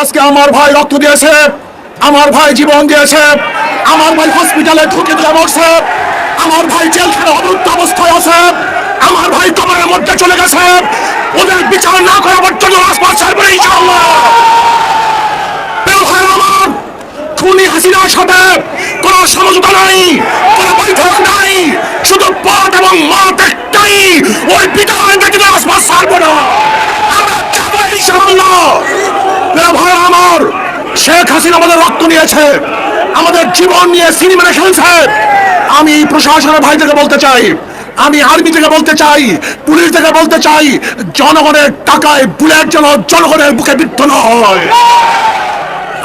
আজকে আমার ভাই রক্ত দিয়েছে, আমার ভাই জীবন দিয়েছে, আমার ভাই হসপিটালে ঢুকে দিয়ে মরছে আমার ভাই জেলখানে অবরুদ্ধ অবস্থায় আছে, আমার ভাই কবরের মধ্যে চলে গেছে, ওদের বিচার না করা পর্যন্ত রাজপথ ছাড়বে ইনশাআল্লাহ। খুনি হাসিনার সাথে কোন সমঝোতা নাই, কোন বৈঠক নাই, শুধু পথ এবং মত একটাই, ওই বিধান থেকে রাজপথ ছাড়বো না আমরা যাব ইনশাআল্লাহ প্রিয় ভাই আমার শেখ হাসিনা আমাদের রক্ত নিয়েছে। আমাদের জীবন নিয়ে সিনেমা খেলছে আমি প্রশাসনের ভাই থেকে বলতে চাই, আমি আর্মি থেকে বলতে চাই, পুলিশ থেকে বলতে চাই, জনগণের টাকায় বুলেট যেন জনগণের বুকে বিদ্ধ না হয়।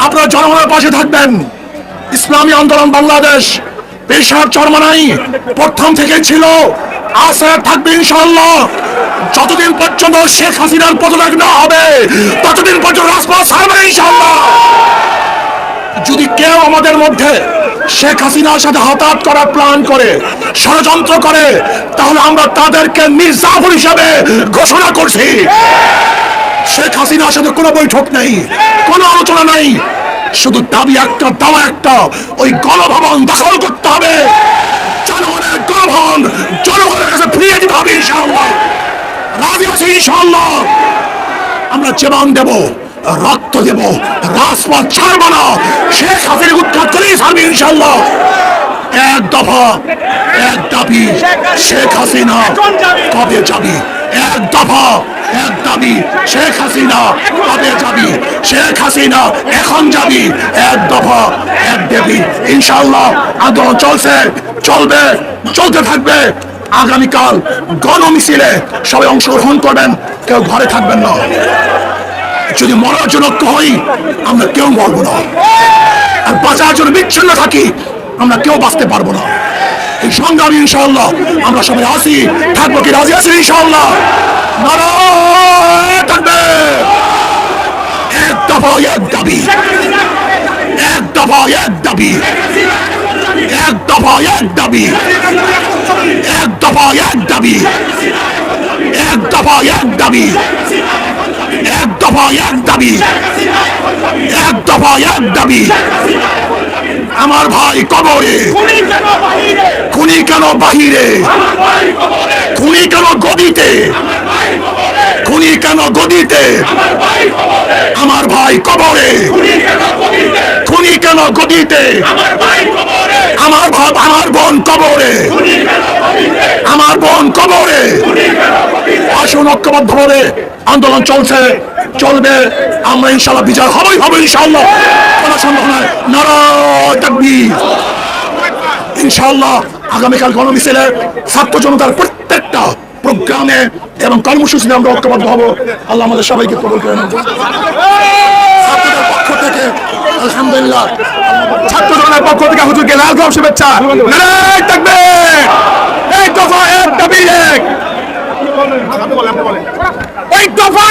আপনারা জনগণের পাশে থাকবেন। ইসলামী আন্দোলন বাংলাদেশ পেশার চরমানাই প্রথম থেকে ছিল। আছে থাকবে ইনশাল্লাহ যতদিন পর্যন্ত শেখ হাসিনার পদত্যাগ না হবে, ততদিন পর্যন্ত রাজপথ ছাড়বে না ইনশাল্লাহ যদি কেউ আমাদের মধ্যে শেখ হাসিনার সাথে হতাহত করার প্ল্যান করে, ষড়যন্ত্র করে, তাহলে আমরা তাদেরকে মির্জাফর হিসাবে ঘোষণা করছি। শেখ হাসিনার সাথে কোনো বৈঠক নেই, কোনো আলোচনা নেই। শুধু দাবি একটা, দাওয়া একটা, ওই গণভবন দখল করতে হবে। জনগণের গণভবন, জনগণের কাছে ফিরিয়ে দিতে হবে ইনশাআল্লাহ। রাজি আছি ইনশাআল্লাহ। আমরা জীবন দেব। রক্ত দেব, রাজপথ ছাড়বো না। শেখ হাসিনা উৎখাত করেই ছাড়বে ইনশাআল্লাহ। এক দফা, এক দাবি, শেখ হাসিনা কবে যাবি? এক দফা, এক দাবি, শেখ হাসিনা কবে যাবি? শেখ হাসিনা এখন যাবি? এক দফা, এক দাবি। ইনশাআল্লাহ আন্দোলন চলছে, চলবে, চলতে থাকবে। আগামীকাল গণ মিছিলে সবাই অংশগ্রহণ করবেন, কেউ ঘরে থাকবেন না। যদি মরার জন্য ঐক্য হই আমরা কেউ মরবো না। আর বাঁচার জন্য বিচ্ছিন্ন থাকি, আমরা কেউ বাঁচতে পারব না। এই সংগ্রামী ইনশাআল্লাহ, আমরা সবাই আসি থাকব কি রাজি আছি ইনশাআল্লাহ? থাকবে। এক দফা এক দাবি। এক দফা এক দাবি। এক দফা এক দাবি। এক দফা এক দাবি। এক দফা এক দাবি। এক দফা এক দাবি। আমার ভাই কবরে। খুনি কেন বাহিরে? খুনি কেন গদিতে? খুনি কেন গদিতে? আমার ভাই কবরে। খুনি কেন গদিতে? আমার ভাব আমার বোন কবরে। আমার বোন কবরে। আসুন ঐক্যবদ্ধ আন্দোলন চলছে। চলবে। আমরা ইনশাল্লাহ বিজয় হবেই হবে ইনশাল্লাহ। কোনো সন্দেহ নয়। তাকবীর। ইনশাল্লাহ আগামীকাল গণমিছিলে ছাত্র জনতার প্রত্যেকটা প্রোগ্রামে এবং কর্মসূচিতে আমরা ঐক্যবদ্ধ হব। আল্লাহ আমাদের সবাইকে কবল করে নেব ছাত্রদের পক্ষ থেকে আলহামদুলিল্লাহ। ছাত্র জনের পক্ষ থেকে হুজুরকে লাল গোলাপ শুভেচ্ছা। নারায় তাকবীর। এই দফা এক দাবি এক। ওই দফা